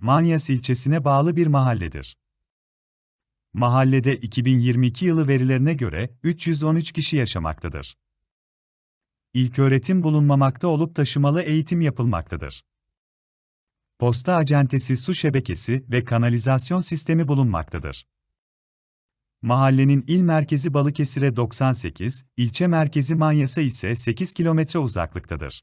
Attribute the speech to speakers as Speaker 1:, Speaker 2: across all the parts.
Speaker 1: Manyas ilçesine bağlı bir mahalledir. Mahallede 2022 yılı verilerine göre 313 kişi yaşamaktadır. İlköğretim bulunmamakta olup taşımalı eğitim yapılmaktadır. Posta acentesi su şebekesi ve kanalizasyon sistemi bulunmaktadır. Mahallenin il merkezi Balıkesir'e 98, ilçe merkezi Manyas'a ise 8 kilometre uzaklıktadır.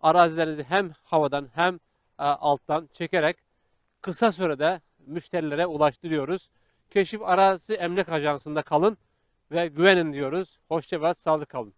Speaker 2: arazilerinizi hem havadan hem e, alttan çekerek kısa sürede müşterilere ulaştırıyoruz. Keşif Arazi Emlak Ajansı'nda kalın ve güvenin diyoruz. Hoşça ve sağlık kalın.